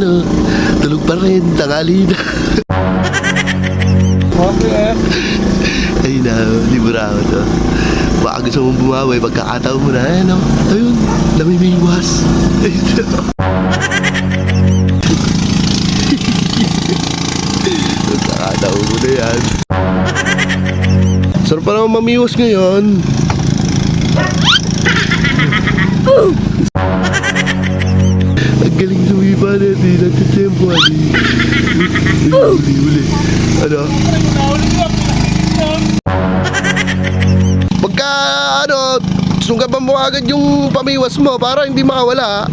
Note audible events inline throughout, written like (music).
ano, tulog pa rin, tangali na. (laughs) Okay, Ay na, libura ako to. Baka gusto mong bumawi, pagkakataon mo na, ano, ayun, namimiwas. Ayun. Pagkakataon mo na yan. Sarap pa naman mamiwas ngayon. (laughs) Ang galing sumipa na, di nagtitempo, ano. Uli, uli. Ano? Pagka ano, sunggaban mo agad yung pamiwas mo para hindi makawala.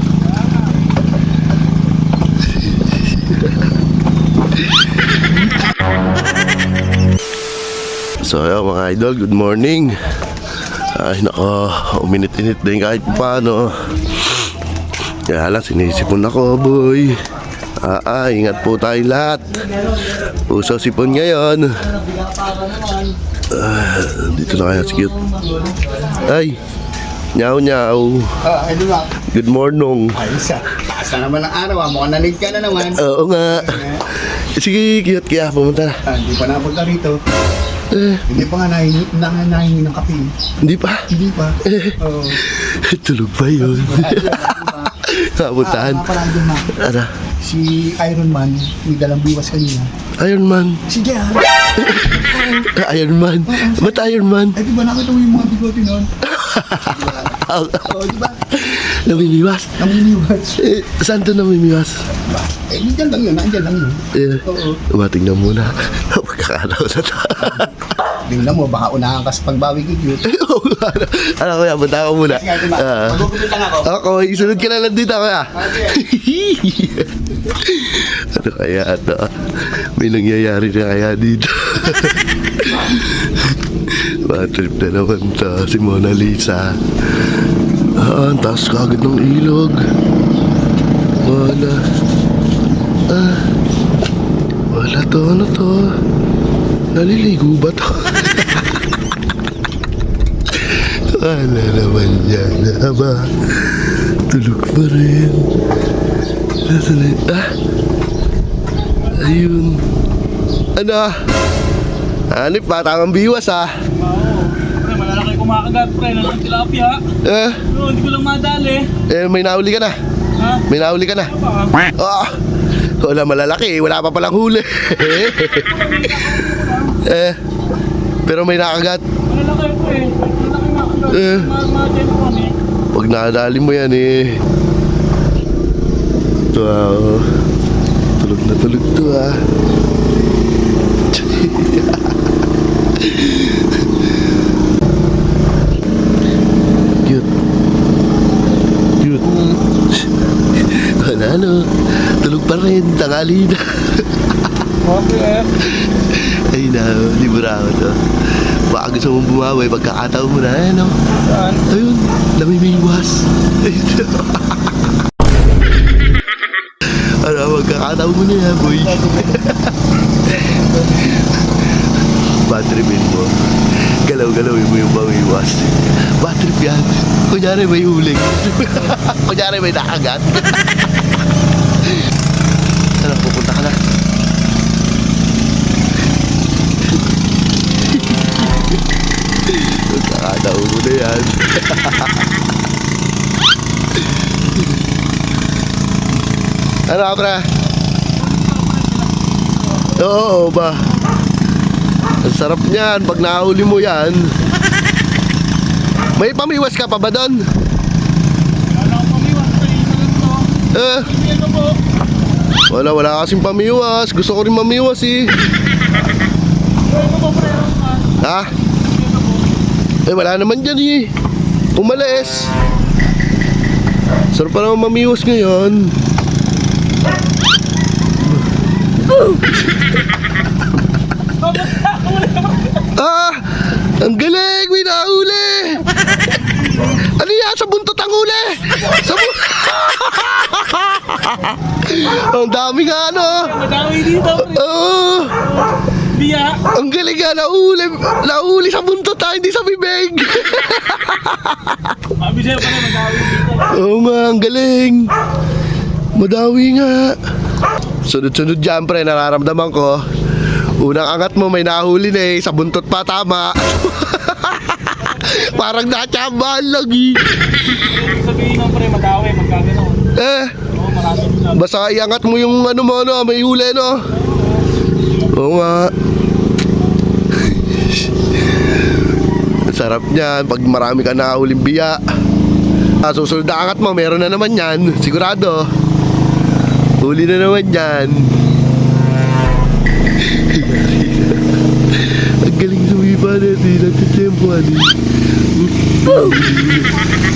so ayun mga idol, good morning. Ay nako, uminit-init din kahit paano. Kaya lang, sinisipon ako boy. Ah, ah, ingat po tayo lahat. Uso sipon ngayon. Ah, dito na kaya si cute. Ay, nyaw nyaw. Ah, ano? Good morning. Ayos ah. Taas na naman ang araw ah. Mukhang nalig ka na naman. Oo nga. Sige, cute kaya pumunta na. Ah, hindi pa napunta rito. Eh, Hindi pa nga nahingi, na, nahingi ng kape. hindi pa. Hindi pa. Eh, Oo. (laughs) tulog pa yun. Kapuntahan. (laughs) Ah, pala dyan na. Ano? Si Iron Man, may dalang biwas kanina. Iron Man. Si Jehan. (laughs) Ah, Iron Man. Ba't Iron Man? Eh, di ba nakita mo yung mga bigote noon? Ah, Oo, di ba? namimiwas. Naminiwas. Eh, saan to namimiwas? Eh, nandyan lang yun. Nandyan lang yun. Eh, Oo. umating na muna. Pagkakalaw sa ta. Tingnan mo, baka unahan ka sa pagbawi kay Cute. (laughs) ano kuya, punta ako muna. Sige. Magpupunta lang ako. Ako, isunod ka na lang dito kuya. (laughs) ano kaya ito? May nangyayari na kaya dito. (laughs) Bad trip na naman to, si Mona Lisa. Ah, ang taas kagad ng ilog. Wala. Ah, wala to, ano to? Naliligo ba to? Wala naman yan na ba? Tulog pa rin. Nasaan na Ah! Ayun. Ano? Hanip pa, tamang biwas ah. Oo. Malalaki kumakagat, pre. Nalang tilapia. Eh, Oo, hindi ko lang madali. eh, may nauli ka na. Ha? May nauli ka na. Ano ba? Ah! Wala malalaki, wala pa palang huli. (laughs) eh, pero may nakagat. Malalaki. Malalaki makagat. Eh. Mga ko kami. Pag nakadali mo yan eh. Ito ah, oh. Tulog na tulog to ah. (laughs) Cute. Cute. (laughs) Wala no. Tulog pa rin. Tangali na. (laughs) Okay. Ay na, libura ako to. Baka gusto mong bumawi, pagkakataon mo na, ano? Saan? Ayun, namimiwas. (laughs) ano, magkakataon mo na yan, boy. (laughs) Batripin mo. Galaw-galawin mo yung pamiwas. Batrip yan. Kunyari may uling. (laughs) Kunyari may nakagat. ano, pupunta ka na. Yan. (laughs) ano, pre? Oo, ba? Ang sarap niyan pag nahuli mo yan. May pamiwas ka pa ba doon? Wala akong pamiwas. Eh, po. wala, wala kasing pamiwas. Gusto ko rin mamiwas eh. Ano? Ano ka? Ha? Eh, wala naman dyan eh. Umalis. Sarap pa naman mamiwas ngayon. ah! Ang galing! May nahuli! ano yan? Sa buntot ang huli! Sa bu- (laughs) Ang dami nga ano! Madami dito, pre. Oo! Biya. Ang galing nga, nauli, nauli sa buntot ha, hindi sa bibig. Sabi sa'yo, pre. Madami dito. Oo nga, ang galing. Madawi nga. Sunod-sunod dyan, pre, nararamdaman ko. Unang angat mo, may nahuli na eh. Sa buntot pa, tama. (laughs) Parang natsambahan lagi. Ibig sabihin ng pre, madawi, magkagano. Eh, basta iangat mo yung ano mo, no, may huli, no? Oo nga. Sarap niyan pag marami ka nahuling biya. Ah, susunod na angat mo, meron na naman yan. Sigurado. Huli na naman yan. Ang galing sumipa natin. Nagtitempo, ano?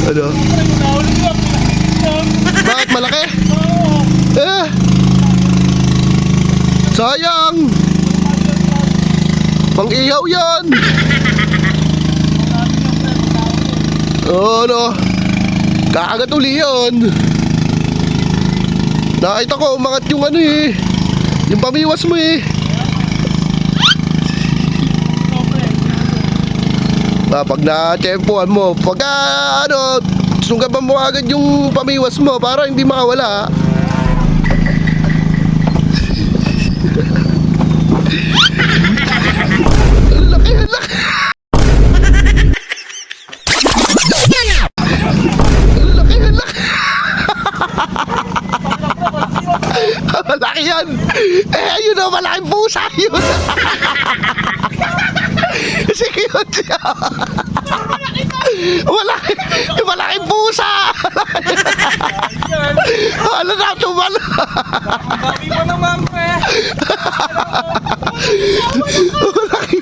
Ano? Pre, nahuli sila. Bakit malaki? Eh! Sayang! Pang iyaw yan! Oo, no? Kakagat uli yun! Nakita ko, umangat yung ano eh. Yung pamiwas mo eh. Ah, pag na-tempohan mo, pag ah, ano, sunggaban mo agad yung pamiwas mo para hindi makawala. (laughs) Yan. Eh, ayun na, malaking pusa yun. (laughs) Sige yun siya. Malaki, malaking pusa. Ano na tumal? Dami pa naman, pre. (laughs) Malaki.